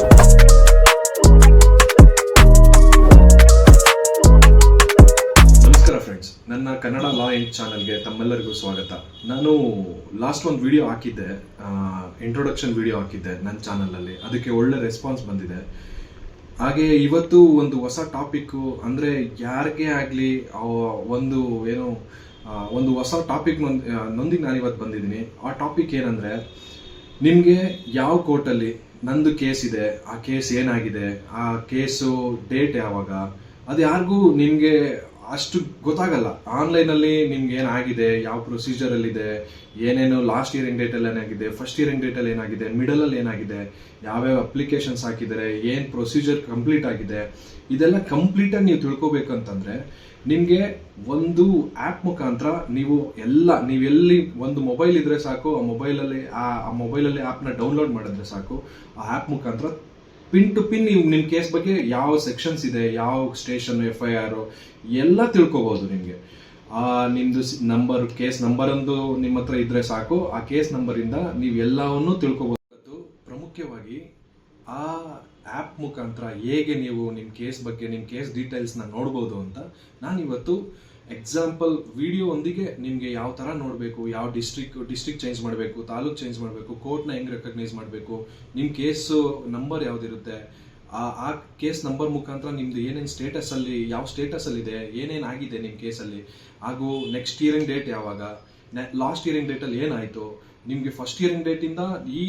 ನಮಸ್ಕಾರ ಫ್ರೆಂಡ್ಸ್ ನನ್ನ ಕನ್ನಡ ಲಾ ಇಂಕ್ ಚಾನಲ್ಗೆ ತಮ್ಮೆಲ್ಲರಿಗೂ ಸ್ವಾಗತ. ನಾನು ಲಾಸ್ಟ್ ಒಂದು ವಿಡಿಯೋ ಹಾಕಿದ್ದೆ. ಇಂಟ್ರೊಡಕ್ಷನ್ ವಿಡಿಯೋ ಹಾಕಿದ್ದೆ ನನ್ನ ಚಾನಲಲ್ಲಿ. ಅದಕ್ಕೆ ಒಳ್ಳೆ ರೆಸ್ಪಾನ್ಸ್ ಬಂದಿದೆ. ಹಾಗೆ ಇವತ್ತು ಒಂದು ಹೊಸ ಟಾಪಿಕ್ಕು ಅಂದರೆ ಯಾರಿಗೆ ಆಗಲಿ ಒಂದು ಏನು ಒಂದು ಹೊಸ ಟಾಪಿಕ್ ನೊಂದಿಗೆ ನಾನು ಇವತ್ತು ಬಂದಿದ್ದೀನಿ. ಆ ಟಾಪಿಕ್ ಏನಂದರೆ ನಿಮಗೆ ಯಾವ ಕೋರ್ಟಲ್ಲಿ ನಂದು ಕೇಸ್ ಇದೆ, ಆ ಕೇಸ್ ಏನಾಗಿದೆ, ಆ ಕೇಸು ಡೇಟ್ ಯಾವಾಗ, ಅದು ಯಾರಿಗೂ ನಿಮಗೆ ಅಷ್ಟು ಗೊತ್ತಾಗಲ್ಲ. ಆನ್ಲೈನಲ್ಲಿ ನಿಮ್ಗೆ ಏನಾಗಿದೆ, ಯಾವ ಪ್ರೊಸೀಜರಲ್ಲಿದೆ ಏನೇನು ಲಾಸ್ಟ್ ಇಯರಿಂಗ್ ಡೇಟಲ್ಲಿ ಏನಾಗಿದೆ ಫಸ್ಟ್ ಇಯರಿಂಗ್ ಡೇಟಲ್ಲಿ ಏನಾಗಿದೆ ಮಿಡಲಲ್ಲಿ ಏನಾಗಿದೆ, ಯಾವ್ಯಾವ ಅಪ್ಲಿಕೇಶನ್ಸ್ ಹಾಕಿದ್ದಾರೆ, ಏನು ಪ್ರೊಸೀಜರ್ ಕಂಪ್ಲೀಟ್ ಆಗಿದೆ, ಇದೆಲ್ಲ ಕಂಪ್ಲೀಟಾಗಿ ನೀವು ತಿಳ್ಕೊಬೇಕಂತಂದ್ರೆ ನಿಮಗೆ ಒಂದು ಆ್ಯಪ್ ಮುಖಾಂತರ ನೀವು ಎಲ್ಲ ನೀವೆಲ್ಲಿ ಒಂದು ಮೊಬೈಲ್ ಇದ್ರೆ ಸಾಕು, ಆ ಮೊಬೈಲಲ್ಲಿ ಆ ಮೊಬೈಲಲ್ಲಿ ಆ್ಯಪ್ನ ಡೌನ್ಲೋಡ್ ಮಾಡಿದ್ರೆ ಸಾಕು, ಆ ಆ್ಯಪ್ ಮುಖಾಂತರ ಪಿನ್ ಟು ಪಿನ್ ನೀವು ನಿಮ್ಮ ಕೇಸ್ ಬಗ್ಗೆ ಯಾವ ಸೆಕ್ಷನ್ಸ್ ಇದೆ, ಯಾವ ಸ್ಟೇಷನ್ ಎಫ್ ಐ ಆರ್ ಎಲ್ಲ ತಿಳ್ಕೊಬಹುದು ನಿಮಗೆ. ಆ, ನಿಮ್ದು ನಂಬರ್, ಕೇಸ್ ನಂಬರ್ ಒಂದು ನಿಮ್ಮ ಹತ್ರ ಇದ್ರೆ ಸಾಕು. ಆ ಕೇಸ್ ನಂಬರಿಂದ ನೀವು ಎಲ್ಲವನ್ನೂ ತಿಳ್ಕೊಬೋದು. ಪ್ರಮುಖವಾಗಿ ಆ ಆ್ಯಪ್ ಮುಖಾಂತರ ಹೇಗೆ ನೀವು ನಿಮ್ಮ ಕೇಸ್ ಬಗ್ಗೆ ನಿಮ್ಮ ಕೇಸ್ ಡೀಟೇಲ್ಸ್ನ ನೋಡ್ಬೋದು ಅಂತ ನಾನು ಇವತ್ತು ಎಕ್ಸಾಂಪಲ್ ವಿಡಿಯೋ ಒಂದಿಗೆ ನಿಮಗೆ ಯಾವ ಥರ ನೋಡಬೇಕು, ಯಾವ ಡಿಸ್ಟ್ರಿಕ್ ಡಿಸ್ಟ್ರಿಕ್ ಚೇಂಜ್ ಮಾಡಬೇಕು, ತಾಲೂಕ್ ಚೇಂಜ್ ಮಾಡಬೇಕು ಕೋರ್ಟ್ನ ಹೆಂಗೆ ರೆಕಗ್ನೈಸ್ ಮಾಡಬೇಕು ನಿಮ್ಮ ಕೇಸು ನಂಬರ್ ಯಾವುದಿರುತ್ತೆ, ಆ ಆ ಕೇಸ್ ನಂಬರ್ ಮುಖಾಂತರ ನಿಮ್ದು ಏನೇನು ಸ್ಟೇಟಸಲ್ಲಿ ಯಾವ ಸ್ಟೇಟಸಲ್ಲಿದೆ ಏನೇನು ಆಗಿದೆ ನಿಮ್ಮ ಕೇಸಲ್ಲಿ ಹಾಗೂ ನೆಕ್ಸ್ಟ್ ಇಯರಿಂಗ್ ಡೇಟ್ ಯಾವಾಗ ಲಾಸ್ಟ್ ಇಯರಿಂಗ್ ಡೇಟಲ್ಲಿ ಏನಾಯಿತು ನಿಮಗೆ ಫಸ್ಟ್ ಇಯರಿಂಗ್ ಡೇಟಿಂದ ಈ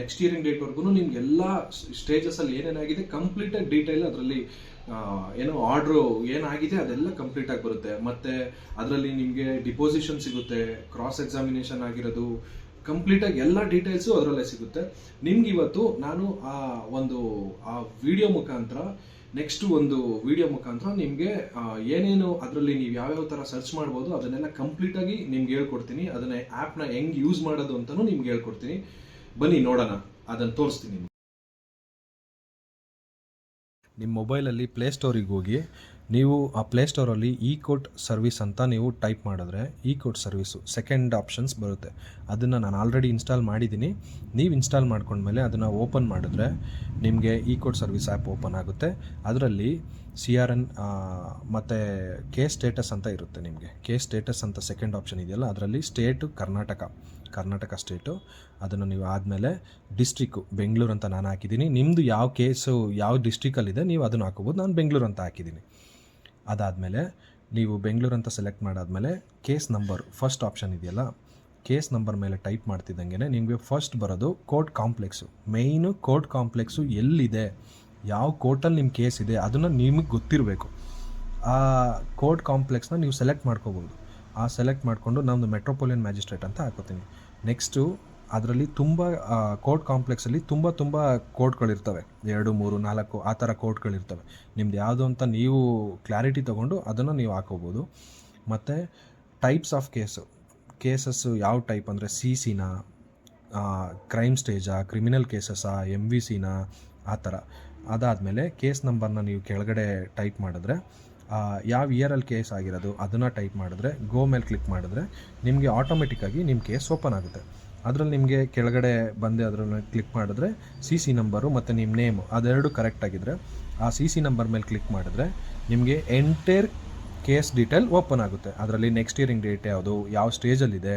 ನೆಕ್ಸ್ಟ್ ಇಯರಿಂಗ್ ಡೇಟ್ವರೆಗೂ ನಿಮ್ಗೆ ಎಲ್ಲ ಸ್ಟೇಜಸಲ್ಲಿ ಏನೇನಾಗಿದೆ ಕಂಪ್ಲೀಟಾಗಿ ಡೀಟೇಲ್ ಅದರಲ್ಲಿ ಏನೋ ಆರ್ಡ್ರು ಏನಾಗಿದೆ ಅದೆಲ್ಲ ಕಂಪ್ಲೀಟ್ ಆಗಿ ಬರುತ್ತೆ. ಮತ್ತೆ ಅದರಲ್ಲಿ ನಿಮಗೆ ಡಿಪೋಸಿಷನ್ ಸಿಗುತ್ತೆ ಕ್ರಾಸ್ ಎಕ್ಸಾಮಿನೇಷನ್ ಆಗಿರೋದು ಕಂಪ್ಲೀಟ್ ಆಗಿ ಎಲ್ಲ ಡೀಟೇಲ್ಸು ಅದರಲ್ಲೇ ಸಿಗುತ್ತೆ. ನಿಮ್ಗೆ ಇವತ್ತು ನಾನು ಆ ಒಂದು, ಆ ವಿಡಿಯೋ ಮುಖಾಂತರ ನೆಕ್ಸ್ಟ್ ಒಂದು ವಿಡಿಯೋ ಮುಖಾಂತರ ನಿಮಗೆ ಏನೇನು ಅದರಲ್ಲಿ ನೀವು ಯಾವ್ಯಾವ ಥರ ಸರ್ಚ್ ಮಾಡ್ಬೋದು ಅದನ್ನೆಲ್ಲ ಕಂಪ್ಲೀಟ್ ಆಗಿ ನಿಮ್ಗೆ ಹೇಳ್ಕೊಡ್ತೀನಿ. ಅದನ್ನ ಆ್ಯಪ್ನ ಹೆಂಗ್ ಯೂಸ್ ಮಾಡೋದು ಅಂತಲೂ ನಿಮ್ಗೆ ಹೇಳ್ಕೊಡ್ತೀನಿ. ಬನ್ನಿ ನೋಡೋಣ. ಅದನ್ನು ತೋರಿಸ್ತೀನಿ. ನಿಮ್ಮ ಮೊಬೈಲಲ್ಲಿ ಪ್ಲೇಸ್ಟೋರಿಗೆ ಹೋಗಿ ನೀವು ಆ ಪ್ಲೇಸ್ಟೋರಲ್ಲಿ ಇ ಕೋಟ್ ಸರ್ವಿಸ್ ಅಂತ ನೀವು ಟೈಪ್ ಮಾಡಿದ್ರೆ e court service second options ಬರುತ್ತೆ. ಅದನ್ನು ನಾನು ಆಲ್ರೆಡಿ ಇನ್ಸ್ಟಾಲ್ ಮಾಡಿದ್ದೀನಿ. ನೀವು ಇನ್ಸ್ಟಾಲ್ ಮಾಡ್ಕೊಂಡ್ಮೇಲೆ ಅದನ್ನು ಓಪನ್ ಮಾಡಿದ್ರೆ ನಿಮಗೆ e court service app open ಆಗುತ್ತೆ. ಅದರಲ್ಲಿ ಸಿ ಆರ್ ಎನ್ ಮತ್ತು ಕೆ ಸ್ಟೇಟಸ್ ಅಂತ ಇರುತ್ತೆ ನಿಮಗೆ. ಕೆ ಸ್ಟೇಟಸ್ ಅಂತ ಸೆಕೆಂಡ್ ಆಪ್ಷನ್ ಇದೆಯಲ್ಲ, ಅದರಲ್ಲಿ ಸ್ಟೇಟು ಕರ್ನಾಟಕ ಕರ್ನಾಟಕ ಸ್ಟೇಟು ಅದನ್ನು ನೀವು ಆದಮೇಲೆ ಡಿಸ್ಟ್ರಿಕ್ಕು ಬೆಂಗಳೂರು ಅಂತ ನಾನು ಹಾಕಿದ್ದೀನಿ. ನಿಮ್ಮದು ಯಾವ ಕೇಸು ಯಾವ ಡಿಸ್ಟ್ರಿಕಲ್ಲಿದೆ ನೀವು ಅದನ್ನು ಹಾಕೋಬೋದು. ನಾನು ಬೆಂಗಳೂರು ಅಂತ ಹಾಕಿದ್ದೀನಿ. ಅದಾದಮೇಲೆ ನೀವು ಬೆಂಗಳೂರು ಅಂತ ಸೆಲೆಕ್ಟ್ ಮಾಡಾದಮೇಲೆ ಕೇಸ್ ನಂಬರ್ ಫಸ್ಟ್ ಆಪ್ಷನ್ ಇದೆಯಲ್ಲ ಕೇಸ್ ನಂಬರ್ ಮೇಲೆ ಟೈಪ್ ಮಾಡ್ತಿದ್ದಂಗೆ ನಿಮಗೆ ಫಸ್ಟ್ ಬರೋದು court complex main court complex ಎಲ್ಲಿದೆ? ಯಾವ ಕೋರ್ಟಲ್ಲಿ ನಿಮ್ಮ ಕೇಸ್ ಇದೆ? ಅದನ್ನು ನಿಮಗೆ ಗೊತ್ತಿರಬೇಕು. ಆ ಕೋರ್ಟ್ ಕಾಂಪ್ಲೆಕ್ಸ್ನ ನೀವು ಸೆಲೆಕ್ಟ್ ಮಾಡ್ಕೋಬೋದು ಆ ಸೆಲೆಕ್ಟ್ ಮಾಡಿಕೊಂಡು ನಮ್ಮದು ಮೆಟ್ರೋಪೊಲಿಯನ್ ಮ್ಯಾಜಿಸ್ಟ್ರೇಟ್ ಅಂತ ಹಾಕೋತೀನಿ. ನೆಕ್ಸ್ಟು ಅದರಲ್ಲಿ ತುಂಬ ಕೋರ್ಟ್ ಕಾಂಪ್ಲೆಕ್ಸಲ್ಲಿ ತುಂಬ ತುಂಬ ಕೋರ್ಟ್ಗಳಿರ್ತವೆ. ಎರಡು, ಮೂರು, ನಾಲ್ಕು, ಆ ಥರ ಕೋರ್ಟ್ಗಳಿರ್ತವೆ. ನಿಮ್ದು ಯಾವುದು ಅಂತ ನೀವು ಕ್ಲಾರಿಟಿ ತೊಗೊಂಡು ಅದನ್ನು ನೀವು ಹಾಕೋಬೋದು. ಮತ್ತು ಟೈಪ್ಸ್ ಆಫ್ ಕೇಸು, ಕೇಸಸ್ಸು ಯಾವ ಟೈಪ್ ಅಂದರೆ ಸಿ ಸಿನ ಕ್ರೈಮ್ ಸ್ಟೇಜಾ, ಕ್ರಿಮಿನಲ್ ಕೇಸಸ್ಸಾ ಎಂ ವಿ ಸಿನ, ಆ ಥರ. ಅದಾದಮೇಲೆ ಕೇಸ್ ನಂಬರ್ನ ನೀವು ಕೆಳಗಡೆ ಟೈಪ್ ಮಾಡಿದ್ರೆ ಯಾವ ಇಯರಲ್ಲಿ ಕೇಸ್ ಆಗಿರೋದು ಅದನ್ನು ಟೈಪ್ ಮಾಡಿದ್ರೆ, ಗೋ ಮೇಲೆ ಕ್ಲಿಕ್ ಮಾಡಿದ್ರೆ ನಿಮಗೆ ಆಟೋಮೆಟಿಕ್ಕಾಗಿ ನಿಮ್ಮ ಕೇಸ್ ಓಪನ್ ಆಗುತ್ತೆ. ಅದರಲ್ಲಿ ನಿಮಗೆ ಕೆಳಗಡೆ ಬಂದೆ, ಅದರಲ್ಲಿ ಕ್ಲಿಕ್ ಮಾಡಿದ್ರೆ ಸಿ ಸಿ ನಂಬರು ಮತ್ತು ನಿಮ್ಮ ನೇಮು ಅದೆರಡು ಕರೆಕ್ಟ್ ಆಗಿದ್ದರೆ ಆ ಸಿ ಸಿ ನಂಬರ್ ಮೇಲೆ ಕ್ಲಿಕ್ ಮಾಡಿದ್ರೆ ನಿಮಗೆ ಎಂಟೇರ್ ಕೇಸ್ ಡೀಟೇಲ್ ಓಪನ್ ಆಗುತ್ತೆ. ಅದರಲ್ಲಿ ನೆಕ್ಸ್ಟ್ ಇಯರಿಂಗ್ ಡೇಟ್ ಯಾವುದು, ಯಾವ ಸ್ಟೇಜಲ್ಲಿದೆ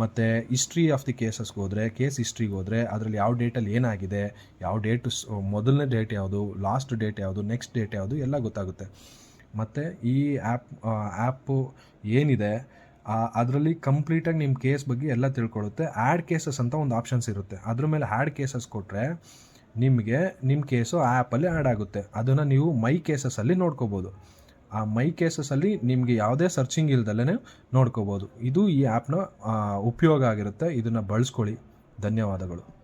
ಮತ್ತು ಹಿಸ್ಟ್ರಿ ಆಫ್ ದಿ ಕೇಸಸ್ಗೆ ಹೋದರೆ ಕೇಸ್ ಹಿಸ್ಟ್ರಿಗೆ ಹೋದರೆ ಅದರಲ್ಲಿ ಯಾವ ಡೇಟಲ್ಲಿ ಏನಾಗಿದೆ, ಯಾವ ಡೇಟು ಮೊದಲನೇ ಡೇಟ್ ಯಾವುದು ಲಾಸ್ಟ್ ಡೇಟ್ ಯಾವುದು ನೆಕ್ಸ್ಟ್ ಡೇಟ್ ಯಾವುದು ಎಲ್ಲ ಗೊತ್ತಾಗುತ್ತೆ. ಮತ್ತು ಈ ಆ್ಯಪ್ ಆ್ಯಪು ಏನಿದೆ ಅದರಲ್ಲಿ ಕಂಪ್ಲೀಟಾಗಿ ನಿಮ್ಮ ಕೇಸ್ ಬಗ್ಗೆ ಎಲ್ಲ ತಿಳ್ಕೊಳ್ಳುತ್ತೆ. ಆ್ಯಡ್ ಕೇಸಸ್ ಅಂತ ಒಂದು ಆಪ್ಷನ್ಸ್ ಇರುತ್ತೆ. ಅದ್ರ ಮೇಲೆ ಆ್ಯಡ್ ಕೇಸಸ್ ಕೊಟ್ಟರೆ ನಿಮಗೆ ನಿಮ್ಮ ಕೇಸು ಆ ಆ್ಯಪಲ್ಲಿ ಆ್ಯಡ್ ಆಗುತ್ತೆ. ಅದನ್ನು ನೀವು ಮೈ ಕೇಸಸಲ್ಲಿ ನೋಡ್ಕೋಬೋದು. ಆ ಮೈ ಕೇಸಸ್ಸಲ್ಲಿ ನಿಮಗೆ ಯಾವುದೇ ಸರ್ಚಿಂಗ್ ಇಲ್ದಲ್ಲೇ ನೋಡ್ಕೋಬೋದು. ಇದು ಈ ಆ್ಯಪ್ನ ಉಪಯೋಗ ಆಗಿರುತ್ತೆ. ಇದನ್ನು ಬಳಸ್ಕೊಳ್ಳಿ. ಧನ್ಯವಾದಗಳು.